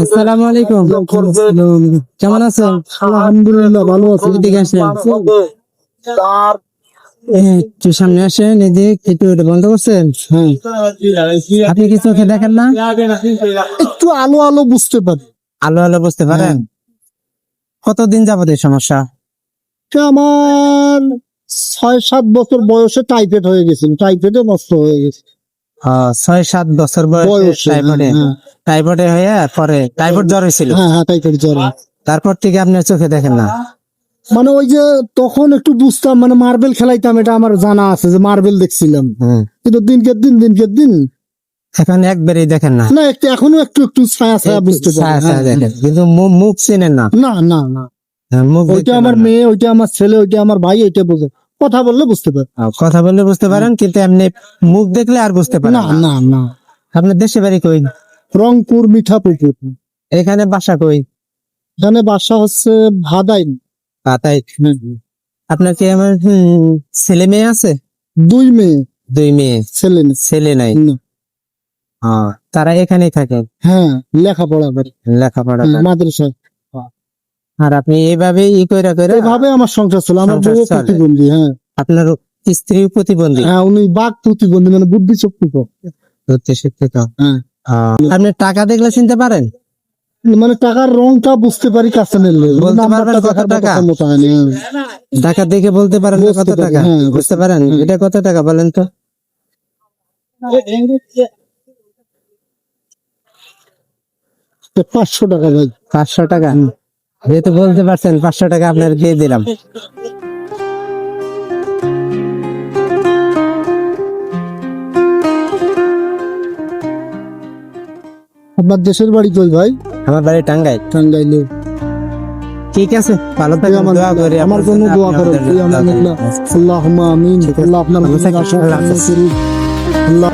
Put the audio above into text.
আসসালামু আলাইকুম। কেমন আছেন? আলহামদুলিল্লাহ ভালো আছি। এদিকে আসেন। একটু সামনে আসেন এদিক একটু এটা বন্ধ করছেন? আপনি কি চোখে দেখেন না? একটু আলো আলো বুঝতে পারি। আলো আলো বুঝতে পারেন? কতদিন যাবত এই সমস্যা? আমার ছয় সাত বছর বয়সে টাইফয়েড হয়ে গেছিল। টাইফয়েডে নষ্ট হয়ে গেছে। ছয় সাত বছর বয়সে টাইফয়েডে হ্যাঁ, হয়ে পরে টাইফয়েড জ্বর হয়েছিল? হ্যাঁ হ্যাঁ টাইফয়েড জ্বর। তারপর থেকে চোখে দেখেন না? মানে ওই যে তখন একটু বুঝতাম মানে মার্বেল খেলাইতাম এটা আমার জানা আছে যে মার্বেল দেখছিলাম। কিন্তু দিনকে দিন দিনকে দিন। এখন একবারই দেখেন না? না একটু এখনও একটু একটু ছায়া ছায়া বুঝতে হ্যাঁ। দেখেন। কিন্তু মুখ চেনেন না? না না না। হ্যাঁ, ওইটা আমার মেয়ে ওইটা আমার ছেলে ওইটা আমার ভাই ওইটা বোঝে। কথা বললে বুঝতে পারে। কথা বললে বুঝতে পারেন কিন্তু এমনি মুখ দেখলে আর বুঝতে পারেন না না। না আপনার দেশে বাড়ি কই? রংপুর মিঠাপুকুর। এখানে বাসা কই? এখানে বাসা হচ্ছে ভাদাইন। তাই আপনার কি আমার ছেলে মেয়ে আছে? দুই মেয়ে। দুই মেয়ে। ছেলে। ছেলে নাই? তারা এখানেই থাকে? হ্যাঁ লেখাপড়া করে। লেখাপড়া করে। মাদ্রাসায়। আর আপনি এইভাবে ই কইরা কইরা এভাবে আমার সংসার ছিল আমার বউ প্রতিবন্ধী হ্যাঁ। আপনার স্ত্রী প্রতিবন্ধী? হ্যাঁ উনি বাঘ প্রতিবন্ধী মানে বুদ্ধি শক্তি কম। ধরতে শিখতে তো হ্যাঁ আপনি টাকা দেখলে চিনতে পারেন? মানে টাকার রংটা বুঝতে পারি কাছে টাকা? হয়নি, হ্যাঁ। টাকা দেখে বলতে পারেন কত টাকা। হ্যাঁ, বুঝতে পারেন? এটা কত টাকা বলেন তো? তো পাঁচশো টাকা ভাই। পাঁচশো টাকা। যেহেতু বলতে পারছেন পাঁচশো টাকা আপনার দিয়ে দিলাম আপনার দেশের বাড়ি কই ভাই আমার বাড়ি টাঙ্গাই টাঙ্গাইলে ঠিক আছে ভালো থাকবেন আমার দোয়া করি আমার জন্য দোয়া করেন। আল্লাহুম্মা আমিন আল্লাহ আপনার। আল্লাহ